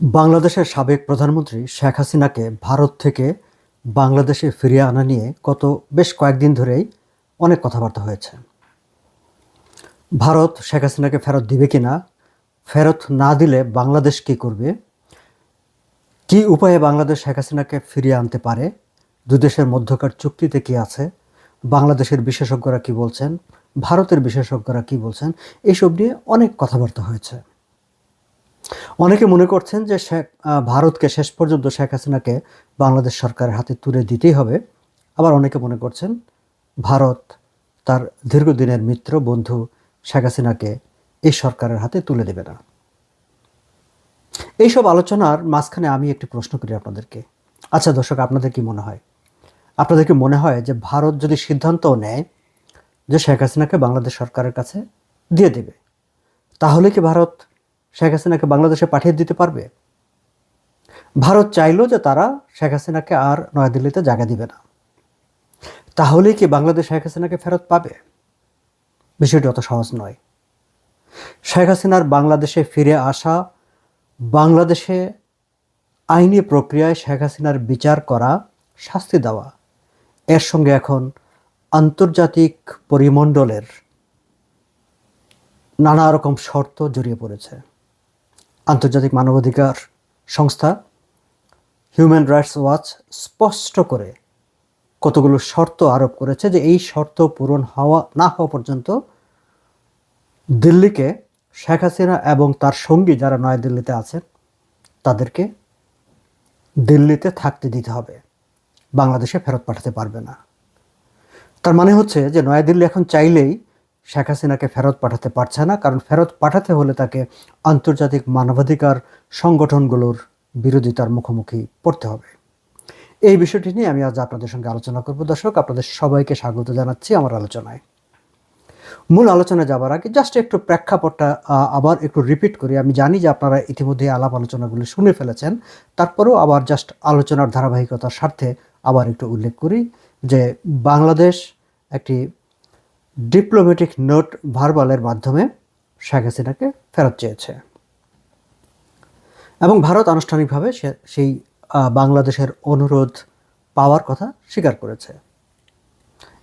বাংলাদেশের সাবেক প্রধানমন্ত্রী শেখ হাসিনাকে ভারত থেকে বাংলাদেশে ফিরিয়ে আনা নিয়ে গত বেশ কয়েকদিন ধরেই অনেক কথাবার্তা হয়েছে। ভারত শেখ হাসিনাকে ফেরত দিবে কিনা ফেরত না দিলে বাংলাদেশ কী করবে, কি উপায়ে বাংলাদেশ শেখ হাসিনাকে ফিরিয়ে আনতে পারে, দু দেশের মধ্যকার চুক্তিতে কি আছে, বাংলাদেশের বিশেষজ্ঞরা কি বলছেন, ভারতের বিশেষজ্ঞরা কি বলছেন এইসব নিয়ে অনেক কথাবার্তা হয়েছে। অনেকে মনে করছেন যে শেখ ভারতকে শেষ পর্যন্ত শেখ হাসিনাকে বাংলাদেশ সরকারের হাতে তুলে দিতেই হবে। আবার অনেকে মনে করছেন ভারত তার দীর্ঘদিনের মিত্র বন্ধু শেখ হাসিনাকে এই সরকারের হাতে তুলে দেবে না। এইসব আলোচনার মাঝখানে আমি একটি প্রশ্ন করি আপনাদেরকে। আচ্ছা দর্শক, আপনাদের কি মনে হয়? আপনাদের কি মনে হয় যে ভারত যদি সিদ্ধান্তও নেয় যে শেখ হাসিনাকে বাংলাদেশ সরকারের কাছে দিয়ে দেবে, তাহলে কি ভারত শেখ হাসিনাকে বাংলাদেশে পাঠিয়ে দিতে পারবে? ভারত চাইলো যে তারা শেখ হাসিনাকে আর নয়াদিল্লিতে জায়গা দিবে না। তাহলে কি বাংলাদেশ শেখ হাসিনাকে ফেরত পাবে? বিষয়টি অত সহজ নয়। শেখ হাসিনার বাংলাদেশে ফিরে আসা, বাংলাদেশে আইনি প্রক্রিয়ায় শেখ হাসিনার বিচার করা, শাস্তি দেওয়া, এর সঙ্গে এখন আন্তর্জাতিক পরিমণ্ডলের নানা রকম শর্ত জড়িয়ে পড়েছে। আন্তর্জাতিক মানবাধিকার সংস্থা হিউম্যান রাইটস ওয়াচ স্পষ্ট করে কতগুলো শর্ত আরোপ করেছে যে এই শর্ত পূরণ হওয়া, না হওয়া পর্যন্ত দিল্লিকে শেখ হাসিনা এবং তার সঙ্গী যারা নয়াদিল্লিতে আছেন, তাদেরকে দিল্লিতে থাকতে দিতে হবে। বাংলাদেশে ফেরত পাঠাতে পারবে না। তার মানে হচ্ছে যে নয়াদিল্লি এখন চাইলেই শেখ হাসিনাকে ফেরত পাঠাতে পারছে না, কারণ ফেরত পাঠাতে হলে তাকে আন্তর্জাতিক মানবাধিকার সংগঠনগুলোর বিরোধিতার মুখোমুখি পড়তে হবে। এই বিষয়টি নিয়ে আমি আজ আপনাদের সঙ্গে আলোচনা করব। দর্শক, আপনাদের সবাইকে স্বাগত জানাচ্ছি আমার আলোচনায়। মূল আলোচনা যাবার আগে জাস্ট একটু প্রেক্ষাপটটা আবার একটু রিপিট করি। আমি জানি যে আপনারা ইতিমধ্যে আলাপ আলোচনাগুলি শুনে ফেলেছেন, তারপরেও আবার জাস্ট আলোচনার ধারাবাহিকতার স্বার্থে আবার একটু উল্লেখ করি যে বাংলাদেশ একটি ডিপ্লোম্যাটিক নোট ভার্বালের মাধ্যমে শেখ হাসিনাকে ফেরত চেয়েছে। এবং ভারত আনুষ্ঠানিকভাবে সেই বাংলাদেশের অনুরোধ পাওয়ার কথা স্বীকার করেছে।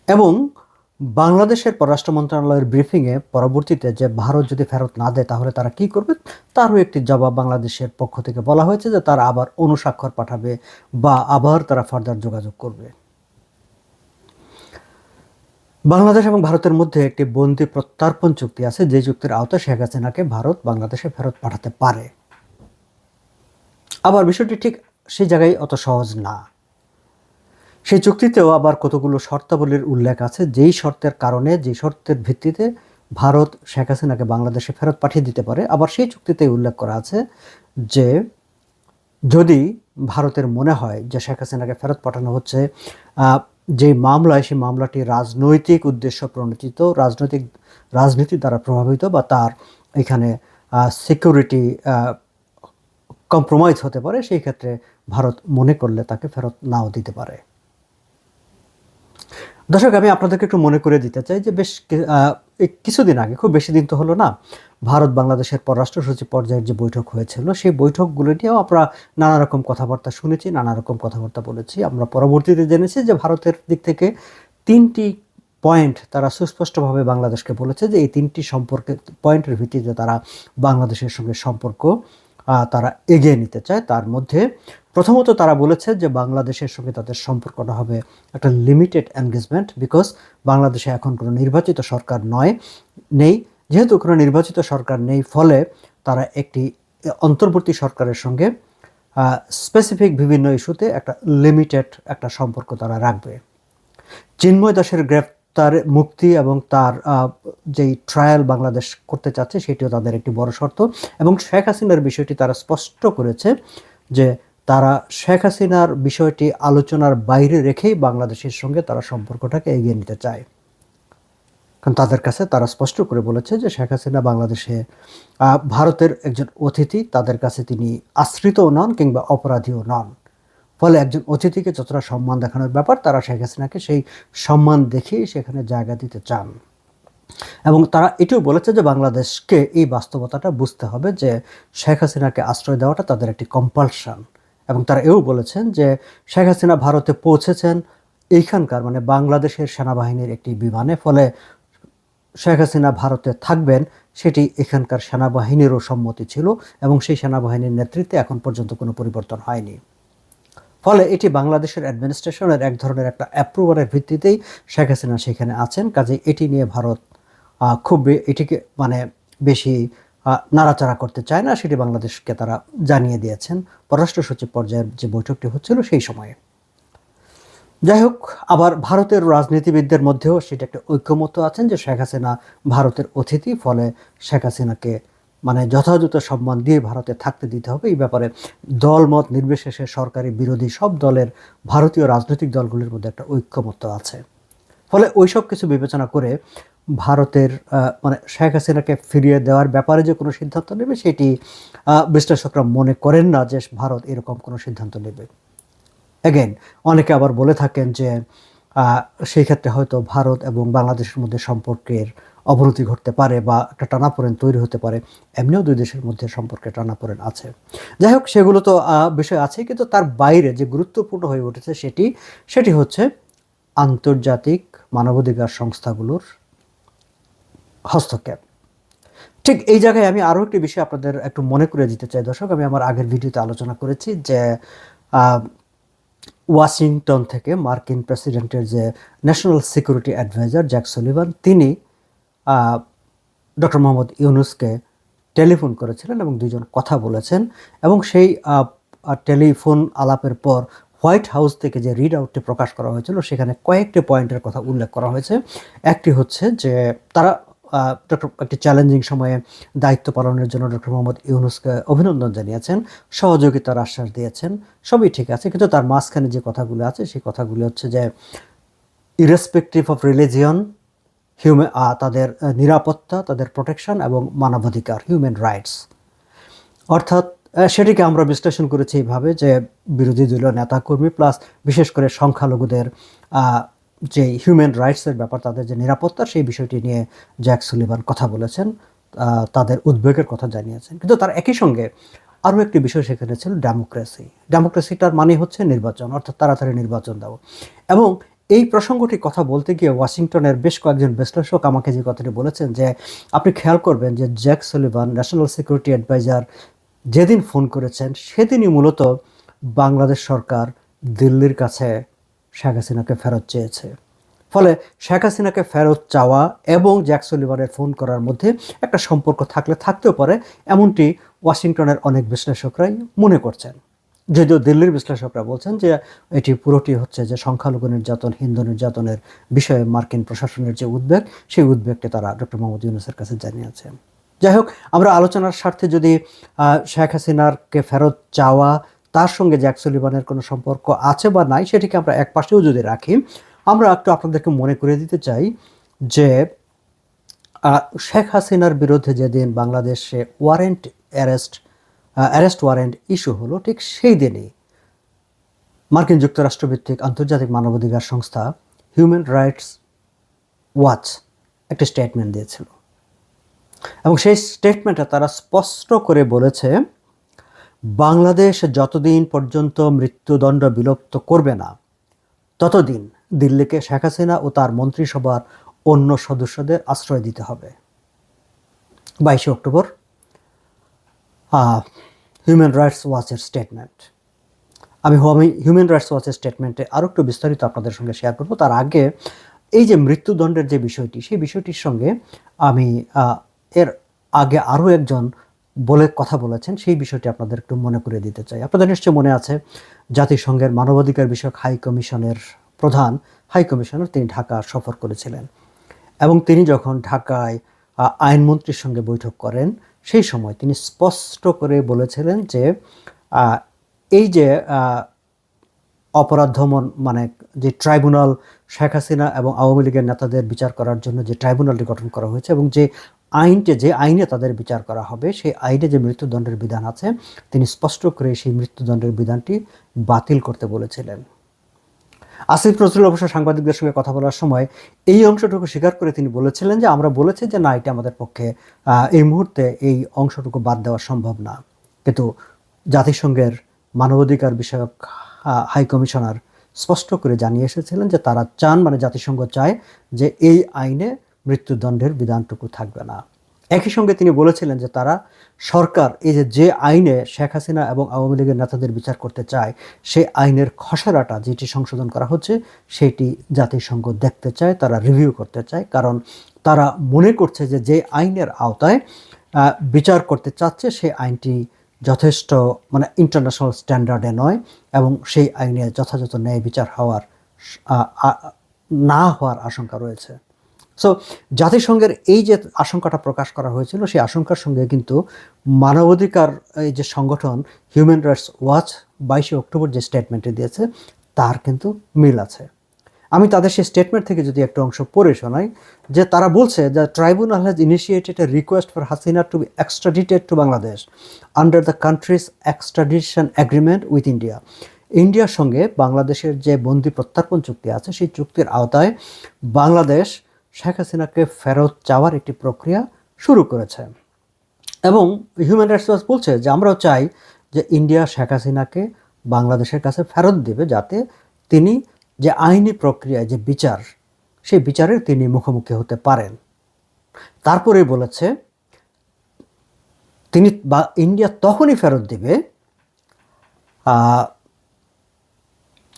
এবং বাংলাদেশের পররাষ্ট্র মন্ত্রণালয়ের ব্রিফিংয়ে পরবর্তীতে যে ভারত যদি ফেরত না দেয়, তাহলে তারা কি করবে? তারও একটি জবাব বাংলাদেশের পক্ষ থেকে বলা হয়েছে যে তারা আবার অনুস্বাক্ষর পাঠাবে বা আবার তারা ফার্দার যোগাযোগ করবে। বাংলাদেশ এবং ভারতের মধ্যে একটি বন্দি প্রত্যার্পণ চুক্তি আছে, যে চুক্তির আওতায় শেখ হাসিনাকে ভারত বাংলাদেশে ফেরত পাঠাতে পারে। আবার বিষয়টি ঠিক সেই জায়গায় অত সহজ না। সেই চুক্তিতেও আবার কতগুলো শর্তাবলীর উল্লেখ আছে, যেই শর্তের কারণে, যে শর্তের ভিত্তিতে ভারত শেখ হাসিনাকে বাংলাদেশে ফেরত পাঠিয়ে দিতে পারে, আবার সেই চুক্তিতে উল্লেখ করা আছে যে, যদি ভারতের মনে হয় যে শেখ হাসিনাকে ফেরত পাঠানো হচ্ছে যে মামলায় সেই মামলাটি রাজনৈতিক উদ্দেশ্য প্রণোচিত রাজনৈতিক রাজনীতি দ্বারা প্রভাবিত বা তার এখানে সিকিউরিটি কম্প্রোমাইজ হতে পারে, সেই ক্ষেত্রে ভারত মনে করলে তাকে ফেরত নাও দিতে পারে। দর্শক, আমি আপনাদেরকে একটু মনে করে দিতে চাই যে বেশ কিছুদিন আগে, খুব বেশি দিন তো হলো না, ভারত বাংলাদেশের পররাষ্ট্র সচিব পর্যায়ের যে বৈঠক হয়েছিল, সেই বৈঠকগুলো নিয়েও আমরা নানা রকম কথাবার্তা শুনেছি, নানা রকম কথাবার্তা বলেছি। আমরা পরবর্তীতে জেনেছি যে ভারতের দিক থেকে তিনটি পয়েন্ট তারা সুস্পষ্টভাবে বাংলাদেশকে বলেছে যে এই তিনটি সম্পর্কে পয়েন্টের ভিত্তিতে তারা বাংলাদেশের সঙ্গে সম্পর্ক তারা এগিয়ে নিতে চায়। তার মধ্যে প্রথমত তারা বলেছে যে বাংলাদেশের সঙ্গে তাদের সম্পর্কটা হবে একটা লিমিটেড এনগেজমেন্ট বিকজ বাংলাদেশে এখন কোনো নির্বাচিত সরকার নয়, নেই। যেহেতু কোনো নির্বাচিত সরকার নেই, ফলে তারা একটি অন্তর্বর্তী সরকারের সঙ্গে স্পেসিফিক বিভিন্ন ইস্যুতে একটা লিমিটেড একটা সম্পর্ক তারা রাখবে। চিন্ময় দাসের গ্রেপ্তার মুক্তি এবং তার যেই ট্রায়াল বাংলাদেশ করতে চাচ্ছে, সেটিও তাদের একটি বড় শর্ত। এবং শেখ হাসিনার বিষয়টি তারা স্পষ্ট করেছে যে তারা শেখ হাসিনার বিষয়টি আলোচনার বাইরে রেখেই বাংলাদেশের সঙ্গে তারা সম্পর্কটাকে এগিয়ে নিতে চায়। কারণ তাদের কাছে তারা স্পষ্ট করে বলেছে যে শেখ হাসিনা বাংলাদেশে ভারতের একজন অতিথি, তাদের কাছে তিনি আশ্রিতও নন কিংবা অপরাধীও নন। ফলে একজন অতিথিকে যতটা সম্মান দেখানোর ব্যাপার, তারা শেখ হাসিনাকে সেই সম্মান দেখেই সেখানে জায়গা দিতে চান। এবং তারা এটিও বলেছে যে বাংলাদেশকে এই বাস্তবতাটা বুঝতে হবে যে শেখ হাসিনাকে আশ্রয় দেওয়াটা তাদের একটি কম্পালশন এবং তারা এও বলেছেন যে শেখ হাসিনা ভারতে পৌঁছেছেন এইখানকার মানে বাংলাদেশের সেনাবাহিনীর একটি বিমানে, ফলে শেখ হাসিনা ভারতে থাকবেন সেটি এখানকার সেনাবাহিনীরও সম্মতি ছিল এবং সেই সেনাবাহিনীর নেতৃত্বে এখন পর্যন্ত কোনো পরিবর্তন হয়নি। ফলে এটি বাংলাদেশের অ্যাডমিনিস্ট্রেশনের এক ধরনের একটা অ্যাপ্রুভারের ভিত্তিতেই শেখ হাসিনা সেখানে আছেন। কাজে এটি নিয়ে ভারত খুব এটিকে মানে বেশি নাড়াচাড়া করতে চায় না। সেটি বাংলাদেশকে তারা জানিয়ে দিয়েছেন। পররাষ্ট্র সচিব পর্যায়ের যে বৈঠকটি হচ্ছিল সেই সময়ে। যাই হোক, আবার ভারতের রাজনীতিবিদদের মধ্যেও সেটা একটা ঐক্যমত আছেন যে শেখ হাসিনা ভারতের অতিথি। ফলে শেখ হাসিনাকে মানে যথাযথ সম্মান দিয়ে ভারতে থাকতে দিতে হবে। এই ব্যাপারে দলমত নির্বিশেষে সরকারি বিরোধী সব দলের ভারতীয় রাজনৈতিক দলগুলির মধ্যে একটা ঐক্যমত্য আছে। ফলে ওইসব কিছু বিবেচনা করে ভারতের মানে শেখ হাসিনাকে ফিরিয়ে দেওয়ার ব্যাপারে যে কোনো সিদ্ধান্ত নেবে, সেটি বিশ্লেষকরা মনে করেন না যে ভারত এরকম কোনো সিদ্ধান্ত নেবে। অ্যাগেন অনেকে আবার বলে থাকেন যে সেই ক্ষেত্রে হয়তো ভারত এবং বাংলাদেশের মধ্যে সম্পর্কের অবনতি ঘটতে পারে বা একটা টানাপোড়েন তৈরি হতে পারে, এমনিও দুই দেশের মধ্যে সম্পর্কে টানাপোড়েন আছে। যাই হোক, সেগুলো তো বিষয় আছে কিন্তু তার বাইরে যে গুরুত্বপূর্ণ হয়ে উঠেছে সেটি সেটি হচ্ছে আন্তর্জাতিক মানবাধিকার সংস্থাগুলোর হস্তক্ষেপ। ঠিক এই জায়গায় আমি আরও একটি বিষয় আপনাদের একটু মনে করে দিতে চাই। দর্শক, আমি আমার আগের ভিডিওতে আলোচনা করেছি যে ওয়াশিংটন থেকে মার্কিন প্রেসিডেন্টের যে national security adviser Jake Sullivan, তিনি ডক্টর মোহাম্মদ ইউনুসকে টেলিফোন করেছিলেন এবং দুজন কথা বলেছেন এবং সেই টেলিফোন আলাপের পর হোয়াইট হাউস থেকে যে রিড আউটটি প্রকাশ করা হয়েছিল, সেখানে কয়েকটি পয়েন্টের কথা উল্লেখ করা হয়েছে। একটি হচ্ছে যে তারা ডক্টর, একটি চ্যালেঞ্জিং সময়ে দায়িত্ব পালনের জন্য ডক্টর মোহাম্মদ ইউনুসকে অভিনন্দন জানিয়েছেন, সহযোগিতার আশ্বাস দিয়েছেন, সবই ঠিক আছে। কিন্তু তার মাঝখানে যে কথাগুলো আছে, সেই কথাগুলো হচ্ছে যে ইরেসপেক্টিভ অফ রিলিজিয়ন হিউম্যান তাদের নিরাপত্তা, তাদের প্রোটেকশন এবং মানবাধিকার হিউম্যান রাইটস অর্থাৎ সেটিকে আমরা বিশ্লেষণ করেছি এইভাবে যে বিরোধী দলীয় নেতাকর্মী প্লাস বিশেষ করে সংখ্যালঘুদের যে হিউম্যান রাইটসের ব্যাপার, তাদের যে নিরাপত্তা, সেই বিষয়টি নিয়ে জ্যাক সুলিভান কথা বলেছেন তাদের উদ্বেগের কথা জানিয়েছেন। কিন্তু তার একই সঙ্গে আরও একটি বিষয় সেখানে ছিল ডেমোক্রেসি ডেমোক্রেসিটার মানে হচ্ছে নির্বাচন, অর্থাৎ তাড়াতাড়ি নির্বাচন দেওয়া। এবং এই প্রসঙ্গটি কথা বলতে গিয়ে ওয়াশিংটনের বেশ কয়েকজন বিশ্লেষক আমাকে যে কথাটি বলেছেন যে আপনি খেয়াল করবেন যে Jake Sullivan, national security adviser, যেদিন ফোন করেছেন সেদিনই মূলত বাংলাদেশ সরকার দিল্লির কাছে শেখ হাসিনাকে ফেরত চেয়েছে। ফলে শেখ হাসিনাকে ফেরত চাওয়া এবং জ্যাক সলিভানের ফোন করার মধ্যে একটা সম্পর্ক থাকলে থাকতেও পারে, এমনটি ওয়াশিংটনের অনেক বিশ্লেষকরাই মনে করছেন। যদিও দিল্লির বিশ্লেষকরা বলছেন যে এটি পুরোটি হচ্ছে যে সংখ্যালঘু নির্যাতন, হিন্দু নির্যাতনের বিষয়ে মার্কিন প্রশাসনের যে উদ্বেগ, সেই উদ্বেগটি তারা ডক্টর মোহাম্মদ ইউনুসের কাছে জানিয়েছেন যাই হোক, আমরা আলোচনার স্বার্থে যদি শেখ হাসিনারকে ফেরত চাওয়া, তার সঙ্গে জ্যাক সুলিভানের কোনো সম্পর্ক আছে বা নাই, সেটিকে আমরা এক পাশেও যদি রাখি, আমরা একটু আপনাদেরকে মনে করে দিতে চাই যে শেখ হাসিনার বিরুদ্ধে যেদিন বাংলাদেশে warrant arrest arrest warrant issue হলো ঠিক সেই দিনই। মার্কিন যুক্তরাষ্ট্রভিত্তিক আন্তর্জাতিক মানবাধিকার সংস্থা হিউম্যান রাইটস ওয়াচ একটি স্টেটমেন্ট দিয়েছিল। এবং সেই স্টেটমেন্টে তারা স্পষ্ট করে বলেছে, বাংলাদেশ যতদিন পর্যন্ত মৃত্যুদণ্ড বিলুপ্ত করবে না, ততদিন দিল্লিকে শেখ হাসিনা ও তার মন্ত্রিসভার অন্য সদস্যদের আশ্রয় দিতে হবে। বাইশে অক্টোবর হিউম্যান রাইটস ওয়াচের স্টেটমেন্ট আমি হিউম্যান রাইটস ওয়াচের স্টেটমেন্টে আরও একটু বিস্তারিত আপনাদের সঙ্গে শেয়ার করব। তার আগে এই যে মৃত্যুদণ্ডের যে বিষয়টি, সেই বিষয়টির সঙ্গে আমি এর আগে আরও একজন বলে কথা বলেছেন, সেই বিষয়টি আপনাদের একটু মনে করে দিতে চাই। আপনাদের নিশ্চয় মনে আছে, জাতিসংঘের মানবাধিকার বিষয়ক হাই কমিশনের প্রধান, হাই কমিশনার তিনি ঢাকা সফর করেছিলেন। এবং তিনি যখন ঢাকায় আইনমন্ত্রীর সঙ্গে বৈঠক করেন সেই সময় তিনি স্পষ্ট করে বলেছিলেন যে এই যে অপরাধ মানে যে ট্রাইব্যুনাল, শেখ হাসিনা এবং আওয়ামী লীগের নেতাদের বিচার করার জন্য যে ট্রাইব্যুনালটি গঠন করা হয়েছে এবং যে আইনটি, যে আইনে তাদের বিচার করা হবে, সেই আইনে যে মৃত্যুদণ্ডের বিধান আছে, তিনি স্পষ্ট করে সেই মৃত্যুদণ্ডের বিধানটি বাতিল করতে বলেছিলেন। আসিফ নজরুল অবশ্য সাংবাদিকদের সঙ্গে কথা বলার সময় এই অংশটুকু স্বীকার করে তিনি বলেছিলেন যে, আমরা বলেছি যে না, এটা আমাদের পক্ষে এই মুহূর্তে এই অংশটুকু বাদ দেওয়া সম্ভব না। কিন্তু জাতিসংঘের মানবাধিকার বিষয়ক হাই কমিশনার স্পষ্ট করে জানিয়ে এসেছিলেন যে, তারা চান মানে জাতিসংঘ চায় যে, এই আইনে মৃত্যুদণ্ডের বিধানটুকু থাকবে না। একই সঙ্গে তিনি বলেছিলেন যে তারা সরকার, এই যে যে আইনে শেখ হাসিনা এবং আওয়ামী লীগের নেতাদের বিচার করতে চায়, সেই আইনের খসড়াটা যেটি সংশোধন করা হচ্ছে, সেটি জাতিসংঘ দেখতে চায়, তারা রিভিউ করতে চায়, কারণ তারা মনে করছে যে যে আইনের আওতায় বিচার করতে চাচ্ছে, সেই আইনটি যথেষ্ট মানে ইন্টারন্যাশনাল স্ট্যান্ডার্ডে নয় এবং সেই আইনে যথাযথ ন্যায় বিচার হওয়ার না হওয়ার আশঙ্কা রয়েছে। সো জাতিসংঘের এই যে আশঙ্কাটা প্রকাশ করা হয়েছিল, সেই আশঙ্কার সঙ্গে কিন্তু মানবাধিকার, এই যে সংগঠন হিউম্যান রাইটস ওয়াচ বাইশে অক্টোবর যে স্টেটমেন্টে দিয়েছে, তার কিন্তু মিল আছে। আমি তাদের সেই স্টেটমেন্ট থেকে যদি একটা অংশ পড়ে শোনাই, যে তারা বলছে যে tribunal has initiated a request for Hasina to be extradited to Bangladesh under the country's extradition agreement with India ইন্ডিয়ার সঙ্গে বাংলাদেশের যে বন্দি প্রত্যার্পণ চুক্তি আছে, সেই চুক্তির আওতায় বাংলাদেশ শেখ হাসিনাকে ফেরত চাওয়ার একটি প্রক্রিয়া শুরু করেছে। এবং হিউম্যান রাইটস ওয়াচ বলছে যে, আমরাও চাই যে ইন্ডিয়া শেখ হাসিনাকে বাংলাদেশের কাছে ফেরত দেবে যাতে তিনি যে আইনি প্রক্রিয়ায় যে বিচার, সেই বিচারের তিনি মুখোমুখি হতে পারেন। তারপরে বলেছে, তিনি বা, ইন্ডিয়া তখনই ফেরত দিবে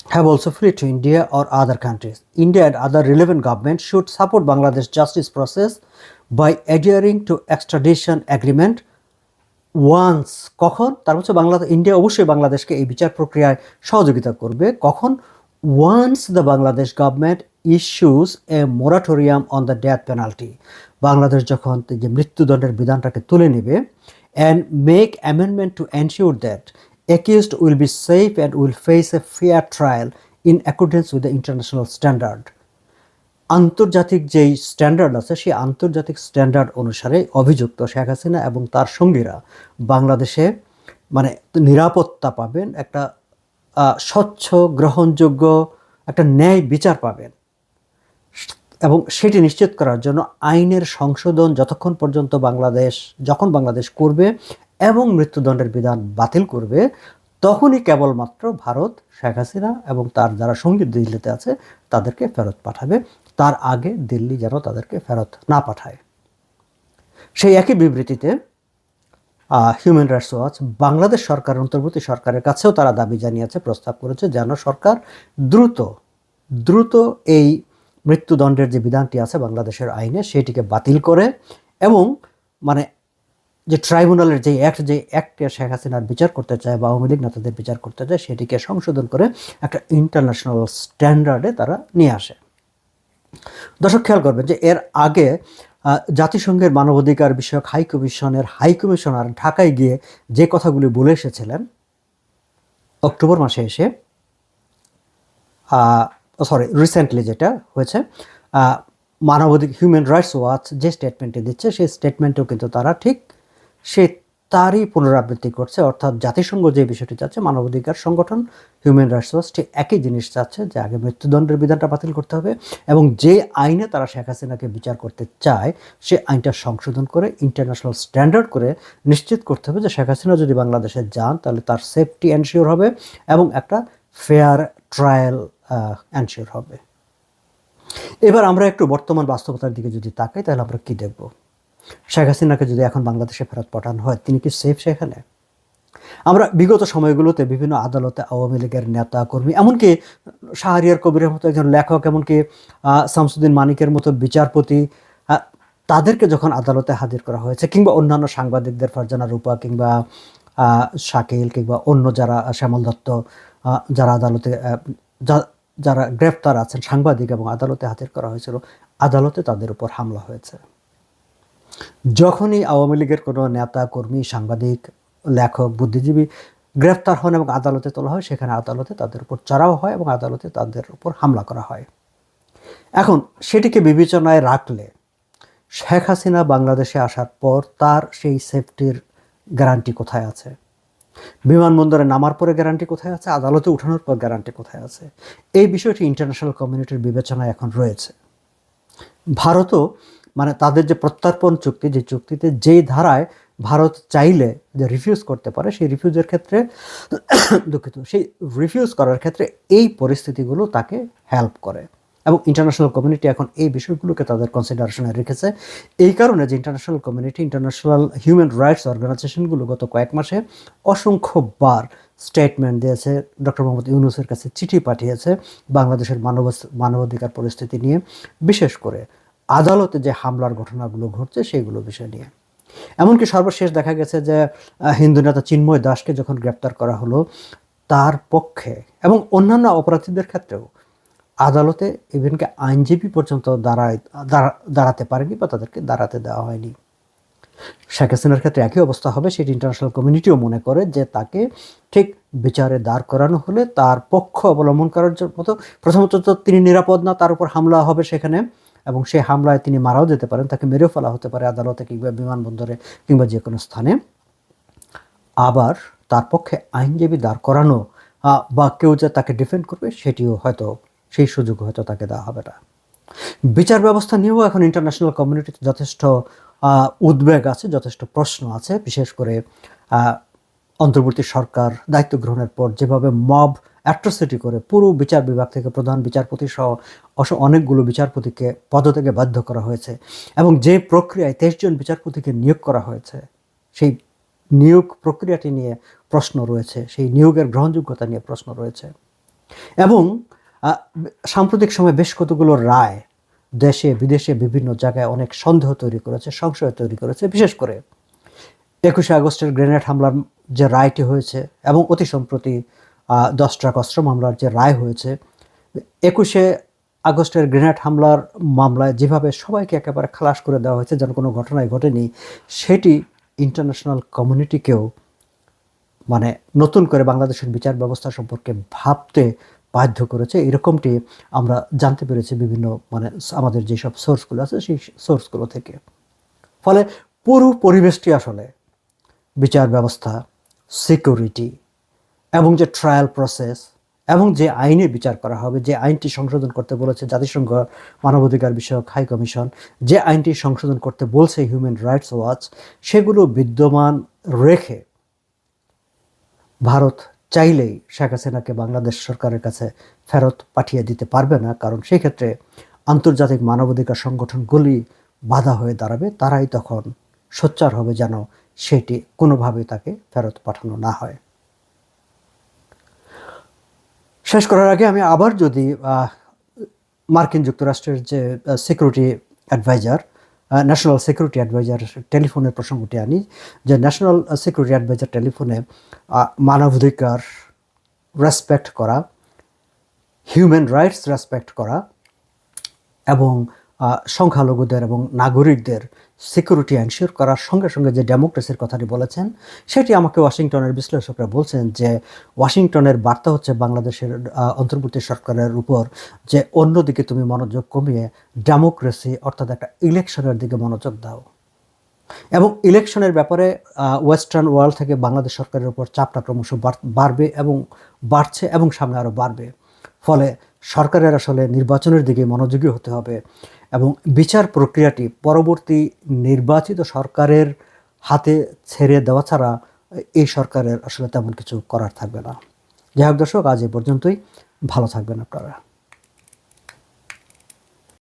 have also fled to India or other countries. India and other relevant governments should support Bangladesh justice process by adhering to extradition agreement. Once কখন? তার হচ্ছে বাংলাদেশ ইন্ডিয়া অবশ্যই বাংলাদেশকে এই বিচার প্রক্রিয়ায় সহযোগিতা করবে। কখন? Once the Bangladesh government issues a moratorium on the death penalty Bangladesh যখন যে মৃত্যুদণ্ডের বিধানটাকে তুলে নেবে and make amendment to ensure that accused will be safe and will face a fair trial in accordance with the international standard. আন্তর্জাতিক যেই standard আছে, সেই আন্তর্জাতিক স্ট্যান্ডার্ড অনুসারে অভিযুক্ত শেখ হাসিনা এবং তার সঙ্গীরা বাংলাদেশে মানে নিরাপত্তা পাবেন, একটা স্বচ্ছ, গ্রহণযোগ্য একটা ন্যায় বিচার পাবেন। এবং সেটি নিশ্চিত করার জন্য আইনের সংশোধন যতক্ষণ পর্যন্ত বাংলাদেশ, যখন বাংলাদেশ করবে এবং মৃত্যুদণ্ডের বিধান বাতিল করবে, তখনই কেবলমাত্র ভারত, শেখ হাসিনা এবং তার যারা সঙ্গী দিল্লিতে আছে, তাদেরকে ফেরত পাঠাবে। তার আগে দিল্লি যেন তাদেরকে ফেরত না পাঠায়। সেই একই বিবৃতিতে হিউম্যান রাইটস ওয়াচ বাংলাদেশ সরকার, অন্তর্বর্তী সরকারের কাছেও তারা দাবি জানিয়েছে, প্রস্তাব করেছে যেন সরকার দ্রুত দ্রুত এই মৃত্যুদণ্ডের যে বিধানটি আছে বাংলাদেশের আইনে, সেটিকে বাতিল করে এবং মানে যে ট্রাইব্যুনালের যে অ্যাক্ট যে অ্যাক্টে শেখ হাসিনার বিচার করতে চায় বা আওয়ামী লীগ নেতাদের বিচার করতে চায়, সেটিকে সংশোধন করে একটা ইন্টারন্যাশনাল স্ট্যান্ডার্ডে তারা নিয়ে আসে। দর্শক, খেয়াল করবেন যে এর আগে জাতিসংঘের মানবাধিকার বিষয়ক হাই কমিশনের, হাই কমিশনার ঢাকায় গিয়ে যে কথাগুলি বলে এসেছিলেন, অক্টোবর মাসে এসে সরি রিসেন্টলি যেটা হয়েছে মানবাধিক হিউম্যান রাইটস ওয়াচ যে স্টেটমেন্টে দিচ্ছে, সেই স্টেটমেন্টেও কিন্তু তারা ঠিক সে তারই পুনরাবৃত্তি করছে, অর্থাৎ জাতিসংঘ যে বিষয়টি চাচ্ছে, মানবাধিকার সংগঠন হিউম্যান রাইটস ওয়াচ ঠিক একই জিনিস চাচ্ছে যে আগে মৃত্যুদণ্ডের বিধানটা বাতিল করতে হবে এবং যে আইনে তারা শেখ হাসিনাকে বিচার করতে চায়, সে আইনটা সংশোধন করে ইন্টারন্যাশনাল স্ট্যান্ডার্ড করে নিশ্চিত করতে হবে যে শেখ হাসিনা যদি বাংলাদেশে যান, তাহলে তার সেফটি এনশিওর হবে এবং একটা ফেয়ার ট্রায়াল এনশিওর হবে। এবার আমরা একটু বর্তমান বাস্তবতার দিকে যদি তাকাই, তাহলে আমরা কী দেখব? শেখ হাসিনাকে যদি এখন বাংলাদেশে ফেরত পাঠানো হয়, তিনি কি সেফ সেখানে? আমরা বিগত সময়গুলোতে বিভিন্ন আদালতে আওয়ামী লীগের নেতা কর্মী এমনকি শাহরিয়ার কবিরের মতো একজন লেখক, এমনকি শামসুদ্দিন মানিকের মতো বিচারপতি তাদেরকে যখন আদালতে হাজির করা হয়েছে, কিংবা অন্যান্য সাংবাদিকদের ফারজানা রূপা কিংবা শাকিল কিংবা অন্য যারা, শ্যামল দত্ত যারা আদালতে যারা গ্রেফতার আছেন, সাংবাদিক এবং আদালতে হাজির করা হয়েছিল, আদালতে তাদের উপর হামলা হয়েছে। যখনই আওয়ামী লীগের কোনো নেতা, কর্মী, সাংবাদিক, লেখক, বুদ্ধিজীবী গ্রেফতার হন এবং আদালতে তোলা হয়, সেখানে আদালতে তাদের উপর চড়াও হয় এবং আদালতে তাদের উপর হামলা করা হয়। এখন সেটিকে বিবেচনায় রাখলে শেখ হাসিনা বাংলাদেশে আসার পর তার সেই সেফটির গ্যারান্টি কোথায় আছে? বিমানবন্দরে নামার পরে গ্যারান্টি কোথায় আছে? আদালতে উঠানোর পর গ্যারান্টি কোথায় আছে? এই বিষয়টি ইন্টারন্যাশনাল কমিউনিটির বিবেচনায় এখন রয়েছে। ভারতও মানে তাদের যে প্রত্যর্পণ চুক্তি, যে চুক্তিতে যেই ধারায় ভারত চাইলে যে রিফিউজ করতে পারে, সেই রিফিউজের ক্ষেত্রে দুঃখিত, সেই রিফিউজ করার ক্ষেত্রে এই পরিস্থিতিগুলো তাকে হেল্প করে। এবং ইন্টারন্যাশনাল কমিউনিটি এখন এই বিষয়গুলোকে তাদের কনসিডারেশনে রেখেছে। এই কারণে যে international community international human rights অর্গানাইজেশনগুলো গত কয়েক মাসে অসংখ্যবার স্টেটমেন্ট দিয়েছে ডক্টর মোহাম্মদ ইউনুসের কাছে চিঠি পাঠিয়েছে বাংলাদেশের মানব, মানবাধিকার পরিস্থিতি নিয়ে। বিশেষ করে আদালতে যে হামলার ঘটনাগুলো ঘটছে সেইগুলো বিষয় নিয়ে। এমনকি সর্বশেষ দেখা গেছে যে হিন্দু নেতা চিন্ময় দাসকে যখন গ্রেপ্তার করা হলো, তার পক্ষে এবং অন্যান্য অপরাধীদের ক্ষেত্রেও আদালতে ইভেনকে আইনজীবী পর্যন্ত দাঁড়ায়, দাঁড়া- দাঁড়াতে পারেনি বা তাদেরকে দাঁড়াতে দেওয়া হয়নি। শেখ হাসিনার ক্ষেত্রে একই অবস্থা হবে, সেটি ইন্টারন্যাশনাল কমিউনিটিও মনে করে যে তাকে ঠিক বিচারে দাঁড় করানো হলে তার পক্ষ অবলম্বন করার মতো প্রথমত তিনি নিরাপদ না, তার উপর হামলা হবে সেখানে। এবং সেই হামলায় তিনি মারাও যেতে পারেন, তাকে মেরেও ফেলা হতে পারে আদালতে কিংবা বিমানবন্দরে কিংবা যে কোনো স্থানে। আবার তার পক্ষে আইনজীবী দাঁড় করানো বা কেউ যে তাকে ডিফেন্ড করবে, সেটিও হয়তো, সেই সুযোগ হয়তো তাকে দেওয়া হবে না। বিচার ব্যবস্থা নিয়েও এখন ইন্টারন্যাশনাল কমিউনিটিতে যথেষ্ট উদ্বেগ আছে, যথেষ্ট প্রশ্ন আছে। বিশেষ করে অন্তর্বর্তী সরকার দায়িত্ব গ্রহণের পর যেভাবে মব অ্যাট্রোসিটি করে পুরো বিচার বিভাগ থেকে প্রধান বিচারপতি সহ অস অনেকগুলো বিচারপতিকে পদত্যাগে বাধ্য করা হয়েছে এবং যে প্রক্রিয়ায় তেইশ জন বিচারপতিকে নিয়োগ করা হয়েছে, সেই নিয়োগ প্রক্রিয়াটি নিয়ে প্রশ্ন রয়েছে, সেই নিয়োগের গ্রহণযোগ্যতা নিয়ে প্রশ্ন রয়েছে। এবং সাম্প্রতিক সময়ে বেশ কতগুলো রায় দেশে, বিদেশে বিভিন্ন জায়গায় অনেক সন্দেহ তৈরি করেছে, সংশয় তৈরি করেছে, বিশেষ করে একুশে আগস্টের গ্রেনেড হামলার যে রায়টি হয়েছে এবং অতি সম্প্রতি দশ ট্রাক অস্ত্র মামলার যে রায় হয়েছে, একুশে আগস্টের গ্রেনেড হামলার মামলায় যেভাবে সবাইকে একেবারে খালাস করে দেওয়া হয়েছে, যেন কোনো ঘটনাই ঘটেনি, সেটি ইন্টারন্যাশনাল কমিউনিটিকেও মানে নতুন করে বাংলাদেশের বিচার ব্যবস্থা সম্পর্কে ভাবতে বাধ্য করেছে। এরকমটি আমরা জানতে পেরেছি বিভিন্ন মানে আমাদের যেসব সোর্সগুলো আছে, সেই সোর্সগুলো থেকে। ফলে পুরো পরিবেশটি আসলে বিচার ব্যবস্থা সিকিউরিটি এবং যে ট্রায়াল প্রসেস এবং যে আইনে বিচার করা হবে, যে আইনটি সংশোধন করতে বলেছে জাতিসংঘ মানবাধিকার বিষয়ক হাই কমিশন, যে আইনটি সংশোধন করতে বলছে হিউম্যান রাইটস ওয়াচ সেগুলো বিদ্যমান রেখে ভারত চাইলেই শেখ হাসিনাকে বাংলাদেশ সরকারের কাছে ফেরত পাঠিয়ে দিতে পারবে না, কারণ সেই ক্ষেত্রে আন্তর্জাতিক মানবাধিকার সংগঠনগুলি বাধা হয়ে দাঁড়াবে, তারাই তখন সোচ্চার হবে যেন সেটি কোনোভাবেই তাকে ফেরত পাঠানো না হয়। শেষ করার আগে আমি আবার যদি মার্কিন যুক্তরাষ্ট্রের যে security adviser national security adviser টেলিফোনের প্রসঙ্গটি আনি, যে ন্যাশনাল সিকিউরিটি অ্যাডভাইজার টেলিফোনে মানবাধিকার রেসপেক্ট করা হিউম্যান রাইটস রেসপেক্ট করা এবং সংখ্যালঘুদের এবং নাগরিকদের সিকিউরিটি এনশিওর করার সঙ্গে সঙ্গে যে ডেমোক্রেসির কথাটি বলেছেন, সেটি আমাকে ওয়াশিংটনের বিশ্লেষকরা বলছেন যে ওয়াশিংটনের বার্তা হচ্ছে বাংলাদেশের অন্তর্বর্তী সরকারের উপর যে অন্যদিকে তুমি মনোযোগ কমিয়ে ডেমোক্রেসি অর্থাৎ একটা ইলেকশনের দিকে মনোযোগ দাও। এবং ইলেকশনের ব্যাপারে ওয়েস্টার্ন ওয়ার্ল্ড থেকে বাংলাদেশ সরকারের উপর চাপটা ক্রমশ বাড়বে এবং বাড়ছে এবং সামনে আরও বাড়বে। ফলে সরকারের আসলে নির্বাচনের দিকে মনোযোগী হতে হবে এবং বিচার প্রক্রিয়াটি পরবর্তী নির্বাচিত সরকারের হাতে ছেড়ে দেওয়া ছাড়া এই সরকারের আসলে তেমন কিছু করার থাকবে না। যাই হোক দর্শক, আজ এ পর্যন্তই। ভালো থাকবেন আপনারা।